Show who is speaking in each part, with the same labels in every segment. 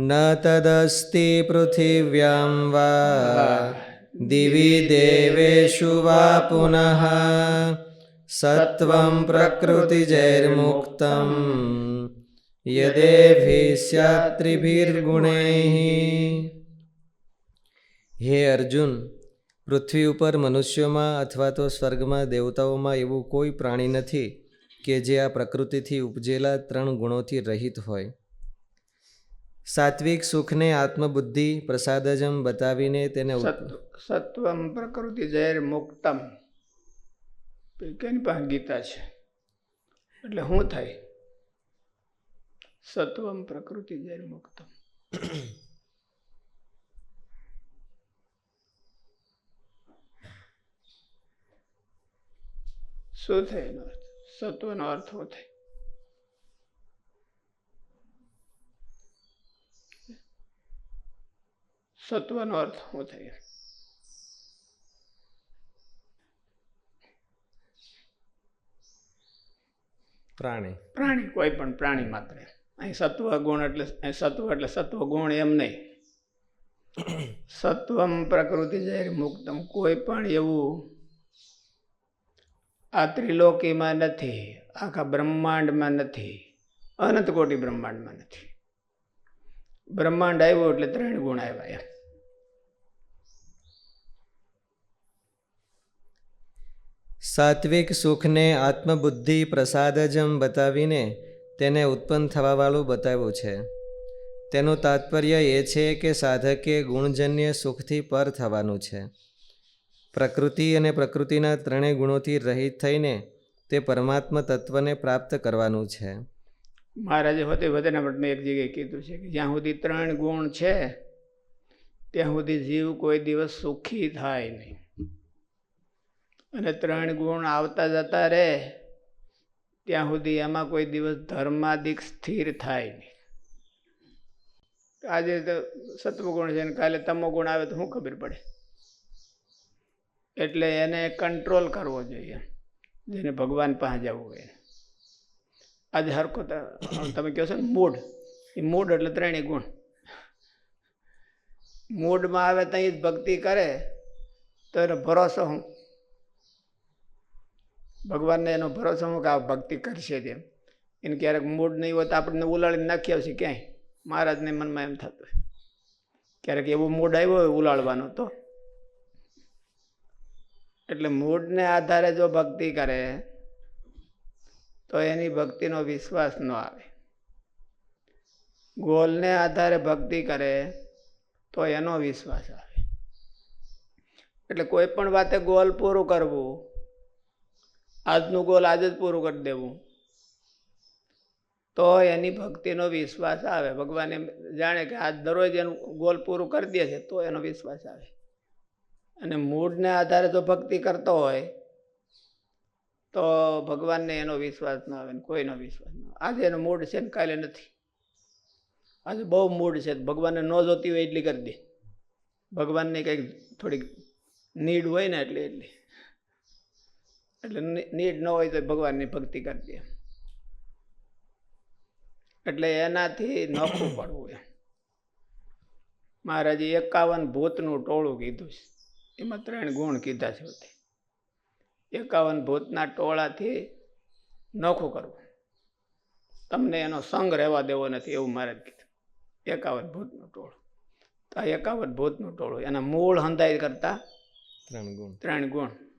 Speaker 1: ન તદસ્તિ પૃથિવ્યાં વા દિવિ દેવેશુ વા પુનઃ સત્વં પ્રકૃતિજૈર્મુક્તમ યદેભિ સ્યાત્ ત્રિભિર્ગુણૈઃ હે અર્જુન પૃથ્વી ઉપર મનુષ્યોમાં અથવા તો સ્વર્ગમાં દેવતાઓમાં એવું કોઈ પ્રાણી નથી કે જે આ પ્રકૃતિથી ઉપજેલા ત્રણ ગુણોથી રહિત હોય. સાત્વિક સુખને આત્મબુદ્ધિ પ્રસાદજમ બતાવીને તેને
Speaker 2: સત્વમ પ્રકૃતિ જૈર મુક્તમ. કેની પાસે ગીતા છે? એટલે શું થાય? સત્વમ પ્રકૃતિ જૈર મુક્તમ. શું થાય સત્વનો અર્થ શું થાય? સત્વનો અર્થ શું થાય
Speaker 1: પ્રાણી.
Speaker 2: પ્રાણી કોઈ પણ પ્રાણી માત્ર. અહીં સત્વ ગુણ એટલે સત્વ એટલે સત્વ ગુણ એમ નહીં. સત્વમ પ્રકૃતિ જૈર મુક્તમ. કોઈ પણ એવું આ ત્રિલોકીમાં નથી આખા બ્રહ્માંડમાં નથી અનંત કોટી બ્રહ્માંડમાં નથી. બ્રહ્માંડ આવ્યો એટલે ત્રણ ગુણ આવ્યા એમ.
Speaker 1: સાત્વિક સુખને આત્મબુદ્ધિ પ્રસાદજમ બતાવીને તેને ઉત્પન્ન થવાવાળું બતાવ્યું છે. તેનું તાત્પર્ય એ છે કે સાધકે ગુણજન્ય સુખથી પર થવાનું છે. પ્રકૃતિ અને પ્રકૃતિના ત્રણેય ગુણોથી રહિત થઈને તે પરમાત્મા તત્વને પ્રાપ્ત કરવાનું છે.
Speaker 2: મહારાજે હોતે વધેના મઠમાં એક જગ્યાએ કીધું છે કે જ્યાં સુધી ત્રણ ગુણ છે, ત્યાં સુધી જીવ કોઈ દિવસ સુખી થાય નહીં. અને ત્રણ ગુણ આવતા જતા રહે, ત્યાં સુધી એમાં કોઈ દિવસ ધર્માદિક સ્થિર થાય નહીં. આજે તો સત્વગુણ છે ને કાલે તમો ગુણ આવે તો શું ખબર પડે? એટલે એને કંટ્રોલ કરવો જોઈએ, જેને ભગવાન પાસે જવું હોય. આજે હરકો તમે કહો છો ને મૂડ એ મૂડ એટલે ત્રણેય ગુણ. મૂડમાં આવે ત્યાં જ ભક્તિ કરે, તો એનો ભરોસો હું? ભગવાનને એનો ભરોસો હું કે આ ભક્તિ કરશે તેમ. એને ક્યારેક મૂડ નહીં હોય તો આપણને ઉલાળીને નાખી આવશે ક્યાંય. મહારાજને મનમાં એમ થતું હોય. ક્યારેક એવો મૂડ આવ્યો હોય ઉલાળવાનો તો. એટલે મૂડને આધારે જો ભક્તિ કરે, તો એની ભક્તિનો વિશ્વાસ ન આવે. ગોલને આધારે ભક્તિ કરે, તો એનો વિશ્વાસ આવે. એટલે કોઈ પણ વાતે ગોલ પૂરું કરવું આજનું ગોલ આજે જ પૂરું કરી દેવું. તો એની ભક્તિનો વિશ્વાસ આવે. ભગવાન જાણે કે આજ દરરોજ એનું ગોલ પૂરું કરી દે છે, તો એનો વિશ્વાસ આવે. અને મૂડને આધારે જો ભક્તિ કરતો હોય, તો ભગવાનને એનો વિશ્વાસ ન આવે કોઈનો વિશ્વાસ ન આવે. આજે એનો મૂડ છે ને કાલે નથી. આજે બહુ મૂડ છે. ભગવાનને ન જોતી હોય એટલી કરી દે. ભગવાનને કંઈક થોડીક નીડ હોય ને એટલે એટલી. એટલે નીડ ન હોય તો ભગવાનની ભક્તિ કરી દે. એટલે એનાથી નોખું પડવું એમ. મહારાજે એકાવન ભૂતનું ટોળું કીધું છે. એમાં ત્રણ ગુણ કીધા છે એકાવન ભૂતના ટોળાથી નોખું કરવું. તમને એનો સંગ રહેવા દેવો નથી એવું મારે જ કીધું. એકાવન ભૂતનું ટોળું. તો આ એકાવન ભૂતનું ટોળું. એના મૂળ હંધાઈ કરતા
Speaker 1: ત્રણ ગુણ.
Speaker 2: ત્રણ ગુણ.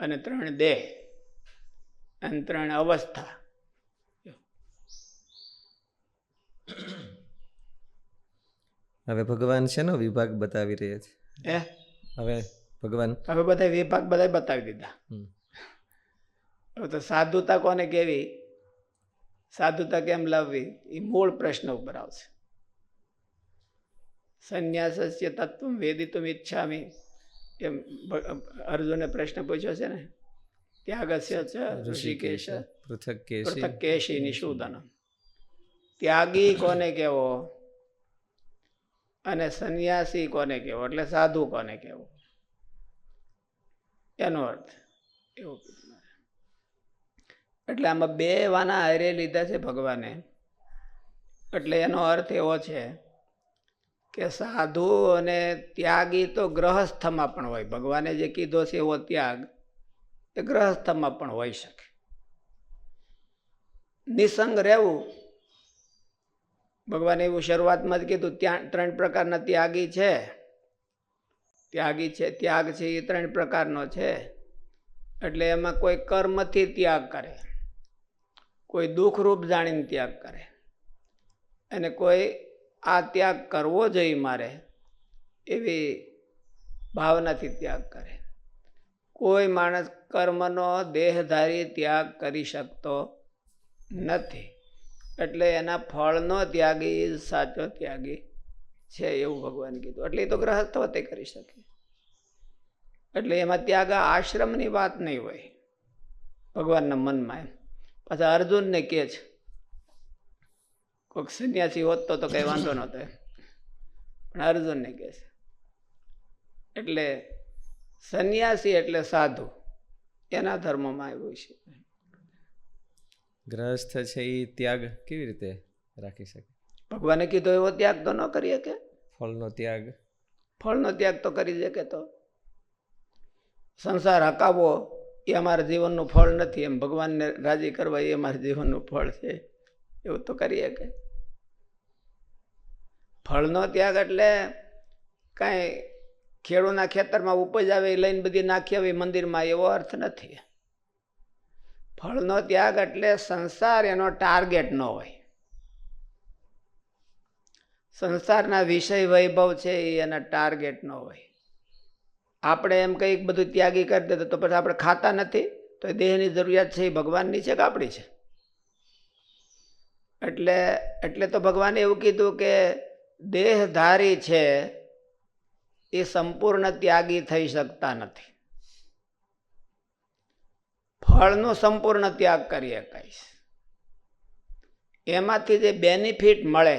Speaker 2: અને ત્રણ દેહ અને ત્રણ અવસ્થા.
Speaker 1: હવે ભગવાન છે ને વિભાગ બતાવી રહ્યા છે?
Speaker 2: એ
Speaker 1: હવે ભગવાન
Speaker 2: હવે બધા વિભાગ બધા બતાવી દીધા. તો સાધુતા કોને કેવી? સાધુતા કેમ લાવવી? એ મૂળ પ્રશ્ન ઉપર આવશે. સંન્યાસસ્ય તત્વ વેદિતુમ ઈચ્છામી. એમ અર્જુને પ્રશ્ન પૂછ્યો છે ને ત્યાગસ્ય છે ઋષિકેશ
Speaker 1: પૃથક
Speaker 2: પૃથક કેશી નિષૂદન. ત્યાગી કોને કેવો? અને સંન્યાસી કોને કેવો? એટલે સાધુ કોને કેવો? એનો અર્થ એવો એટલે આમાં બે વાના હારે લીધા છે ભગવાને. એટલે એનો અર્થ એવો છે કે સાધુ અને ત્યાગી તો ગ્રહસ્થમાં પણ હોય. ભગવાને જે કીધો છે એવો ત્યાગ એ ગ્રહસ્થમાં પણ હોઈ શકે. નિસંગ રહેવું. ભગવાને એવું શરૂઆતમાં જ કીધું, ત્યાં ત્રણ પ્રકારના ત્યાગી છે. ત્યાગી છે, ત્યાગ છે, એ ત્રણ પ્રકારનો છે. એટલે એમાં કોઈ કર્મથી ત્યાગ કરે, કોઈ દુઃખરૂપ જાણીને ત્યાગ કરે. અને કોઈ આ ત્યાગ કરવો જોઈએ મારે. એવી ભાવનાથી ત્યાગ કરે. કોઈ માણસ કર્મનો દેહધારી ત્યાગ કરી શકતો નથી. એટલે એના ફળનો ત્યાગી, સાચો ત્યાગી છે એવું ભગવાન કીધું. એટલે એ તો ગ્રહસ્થ તે કરી શકે. એટલે એમાં ત્યાગ આશ્રમની વાત નહીં હોય. ભગવાનના મનમાં એમ. પાછા અર્જુનને કહે છે કોઈક સંન્યાસી હોત તો તો કંઈ વાંધો નહોતો પણ અર્જુનને કહે છે એટલે સંન્યાસી એટલે સાધુ એના ધર્મમાં આવ્યું છે.
Speaker 1: ગ્રહસ્થ છે એ ત્યાગ કેવી રીતે રાખી શકે?
Speaker 2: ભગવાને કીધો એવો ત્યાગ તો ન કરીએ કે
Speaker 1: ફળનો ત્યાગ.
Speaker 2: ફળનો ત્યાગ તો કરી શકે તો. સંસાર હકાવો એ અમારા જીવનનું ફળ નથી એમ. ભગવાનને રાજી કરવા એ અમારા જીવનનું ફળ છે. એવું તો કરીએ કે ફળનો ત્યાગ એટલે કાંઈ ખેડૂના ખેતરમાં ઉપજ આવે એ લઈને બધી નાખી આવી મંદિરમાં એવો અર્થ નથી. ફળનો ત્યાગ એટલે સંસાર એનો ટાર્ગેટ ન હોય. સંસારના વિષય વૈભવ છે એ એના ટાર્ગેટ ન હોય. આપણે એમ કંઈક બધું ત્યાગી કરી દે તો પછી આપણે ખાતા નથી, તો દેહની જરૂરિયાત છે એ ભગવાનની છે કે આપણી છે? એટલે એટલે તો ભગવાને એવું કીધું કે દેહધારી છે, એ સંપૂર્ણ ત્યાગી થઈ શકતા નથી. ફળનો સંપૂર્ણ ત્યાગ કરી શકાય એમાંથી જે બેનિફિટ મળે,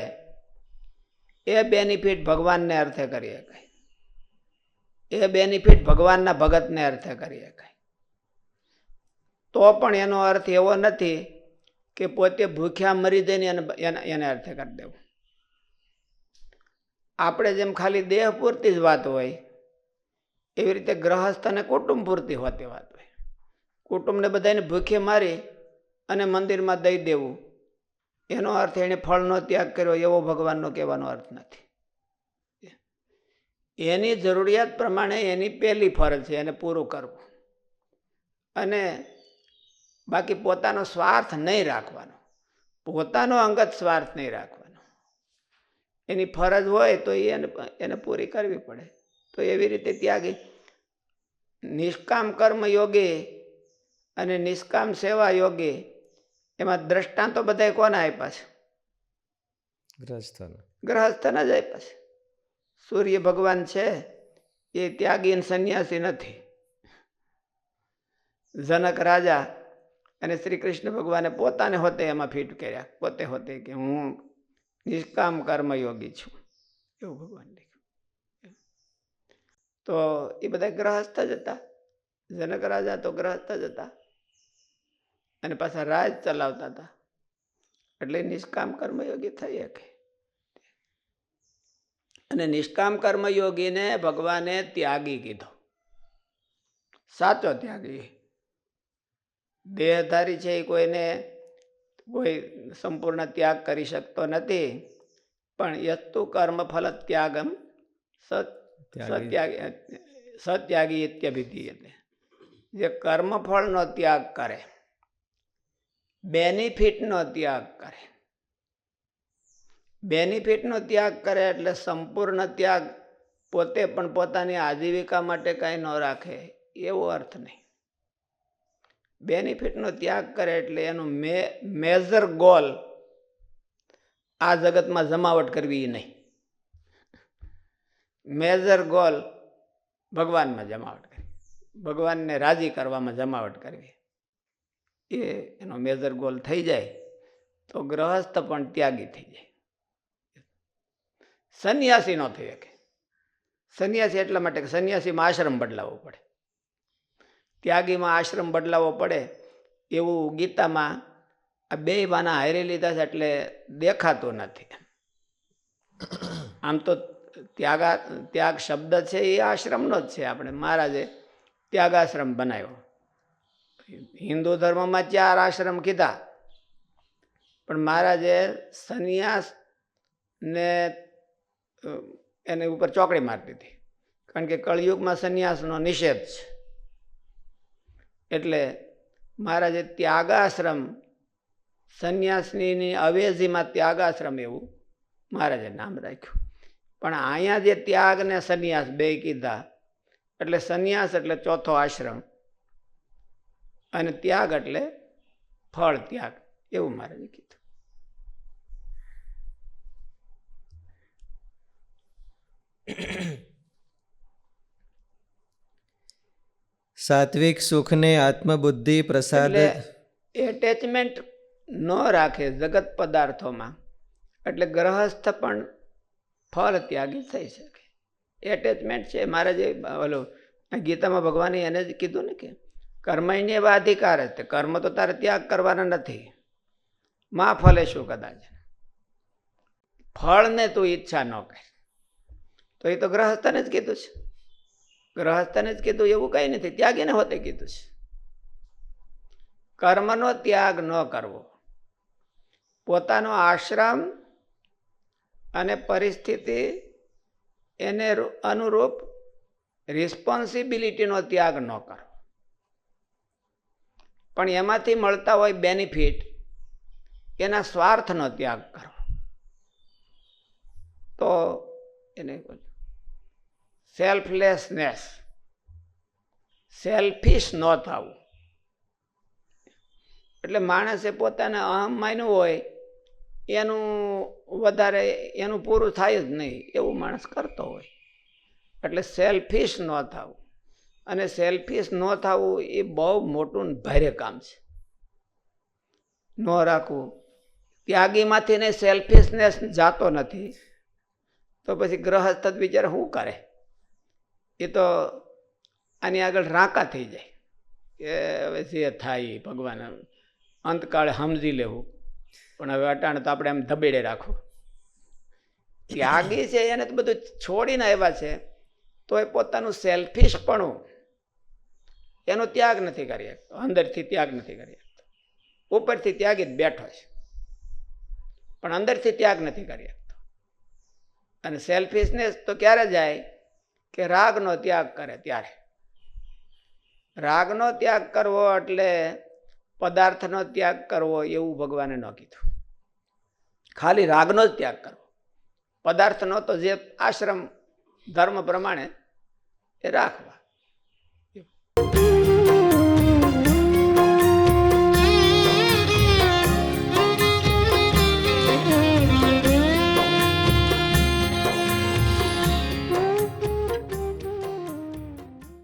Speaker 2: એ બેનિફિટ ભગવાનને અર્થે કરી શકાય એ બેનિફિટ ભગવાનના ભગતને અર્થે કરી શકાય તો પણ એનો અર્થ એવો નથી કે પોતે ભૂખ્યા મરી જઈને એને એને અર્થે કરી દેવું. આપણે જેમ ખાલી દેહ પૂરતી જ વાત હોય, એવી રીતે ગ્રહસ્થ અને કુટુંબ પૂરતી હોતી વાત હોય. કુટુંબને બધાને ભૂખે મારી અને મંદિરમાં દઈ દેવું, એનો અર્થ એણે ફળનો ત્યાગ કર્યો એવો ભગવાનનો કહેવાનો અર્થ નથી. એની જરૂરિયાત પ્રમાણે એની પહેલી ફરજ છે એને પૂરું કરવું. અને બાકી પોતાનો સ્વાર્થ નહીં રાખવાનો. પોતાનો અંગત સ્વાર્થ નહીં રાખવાનો. એની ફરજ હોય તો એને એને પૂરી કરવી પડે. તો એવી રીતે ત્યાગી. નિષ્કામ કર્મ યોગી અને નિષ્કામ સેવા યોગી એમાં દ્રષ્ટાંતો બધા કોના આપ્યા છે?
Speaker 1: ગ્રહસ્થનો.
Speaker 2: ગ્રહસ્થના જ આપ્યા છે. સૂર્ય ભગવાન છે એ ત્યાગી અને સંન્યાસી નથી. જનક રાજા અને શ્રી કૃષ્ણ ભગવાને પોતાને હોતે એમાં ફિટ કર્યા. પોતે હોતે કે હું નિષ્કામ કર્મયોગી છું. એવું ભગવાન લખ્યું. તો એ બધા ગ્રહસ્થ જ હતા. જનક રાજા તો ગ્રહસ્થ જ હતા. અને પાછા રાજ ચલાવતા હતા. એટલે નિષ્કામ કર્મયોગી થઈ શકે. અને નિષ્કામ કર્મયોગીને ભગવાને ત્યાગી કીધો. સાચો ત્યાગી. દેહધારી છે એ કોઈને કોઈ સંપૂર્ણ ત્યાગ કરી શકતો નથી. પણ યસ્તુ કર્મ ફલ ત્યાગમ સત સત્યાગી સત્યાગી ઇત્યભિધીયતે. જે કર્મફળનો ત્યાગ કરે બેનિફિટનો ત્યાગ કરે. બેનિફિટનો ત્યાગ કરે એટલે સંપૂર્ણ ત્યાગ પોતે પણ પોતાની આજીવિકા માટે કાંઈ ન રાખે એવો અર્થ નહીં. બેનિફિટનો ત્યાગ કરે એટલે એનું મે મેજર ગોલ આ જગતમાં જમાવટ કરવી નહીં. મેજર ગોલ ભગવાનમાં જમાવટ કરવી. ભગવાનને રાજી કરવામાં જમાવટ કરવી. એ એનો મેજર ગોલ થઈ જાય તો ગ્રહસ્થ પણ ત્યાગી થઈ જાય. સંન્યાસી ન થઈ શકે. સંન્યાસી એટલા માટે કે સંન્યાસીમાં આશ્રમ બદલાવવો પડે. ત્યાગીમાં આશ્રમ બદલાવવો પડે એવું ગીતામાં આ બે બાના હારે લીધા છે એટલે દેખાતો નથી. આમ તો ત્યાગા, ત્યાગ શબ્દ છે એ આશ્રમનો જ છે આપણે. મહારાજે ત્યાગાશ્રમ બનાવ્યો. હિન્દુ ધર્મમાં ચાર આશ્રમ કીધા. પણ મહારાજે સંન્યાસ ને એની ઉપર ચોકડી મારી દીધી કારણ કે કળિયુગમાં સંન્યાસનો નિષેધ છે. એટલે મહારાજે ત્યાગાશ્રમ, સંન્યાસની અવેજીમાં ત્યાગાશ્રમ એવું મહારાજે નામ રાખ્યું. પણ અહીંયા જે ત્યાગ ને સંન્યાસ બે કીધા, એટલે સંન્યાસ એટલે ચોથો આશ્રમ અને ત્યાગ એટલે ફળ ત્યાગ એવું મહારાજે કીધું.
Speaker 1: સાત્વિક સુખને આત્મબુદ્ધિ પ્રસાદ
Speaker 2: એટેચમેન્ટ ન રાખે જગત પદાર્થોમાં. એટલે ગ્રહસ્થ પણ ફળ ત્યાગી થઈ શકે. એટેચમેન્ટ છે, મારે જે, ઓલો ગીતામાં ભગવાને એને જ કીધું ને કે કર્મને એવા અધિકાર જ, કર્મ તો તારે ત્યાગ કરવાના નથી. માં ફલે શું કદાચ? ફળને તું ઈચ્છા ન કર. તો એ તો ગ્રહસ્થને જ કીધું છે. ગ્રહસ્થને જ કીધું, એવું કંઈ નથી. ત્યાગીને હોતે કીધું છે. કર્મનો ત્યાગ ન કરવો. પોતાનો આશ્રમ અને પરિસ્થિતિ એને અનુરૂપ રિસ્પોન્સિબિલિટીનો ત્યાગ ન કરવો પણ એમાંથી મળતા હોય બેનિફિટ એના સ્વાર્થનો ત્યાગ કરવો તો એને સેલ્ફલેસનેસ સેલ્ફિશ ન થવું. એટલે માણસે પોતાને અહમ માન્યું હોય, એનું વધારે એનું પૂરું થાય જ નહીં, એવું માણસ કરતો હોય. એટલે સેલ્ફિશ ન થવું. અને સેલ્ફિશ ન થવું એ બહુ મોટું ભારે કામ છે. ન રાખવું. ત્યાગીમાંથી ને સેલ્ફિશનેસ જાતો નથી. તો પછી ગ્રહસ્થ વિચાર શું કરે? એ તો આની આગળ રાંકા થઈ જાય કે હવે જે થાય ભગવાન. અંતકાળે સમજી લેવું. પણ હવે અટાણે તો આપણે એમ ધબેડે રાખવું. ત્યાગી છે એને તો બધું છોડીને આવ્યા છે તો એ પોતાનું સેલ્ફિશપણું એનો ત્યાગ નથી કરી શકતો. અંદરથી ત્યાગ નથી કરી શકતો. ઉપરથી ત્યાગી જ બેઠો છે. પણ અંદરથી ત્યાગ નથી કરી શકતો. અને સેલ્ફિશનેસ તો ક્યારે જાય? કે રાગનો ત્યાગ કરે ત્યારે. રાગનો ત્યાગ કરવો એટલે પદાર્થનો ત્યાગ કરવો એવું ભગવાને ન કીધું. ખાલી રાગનો જ ત્યાગ કરવો. પદાર્થનો તો જે આશ્રમ ધર્મ પ્રમાણે એ રાખવા.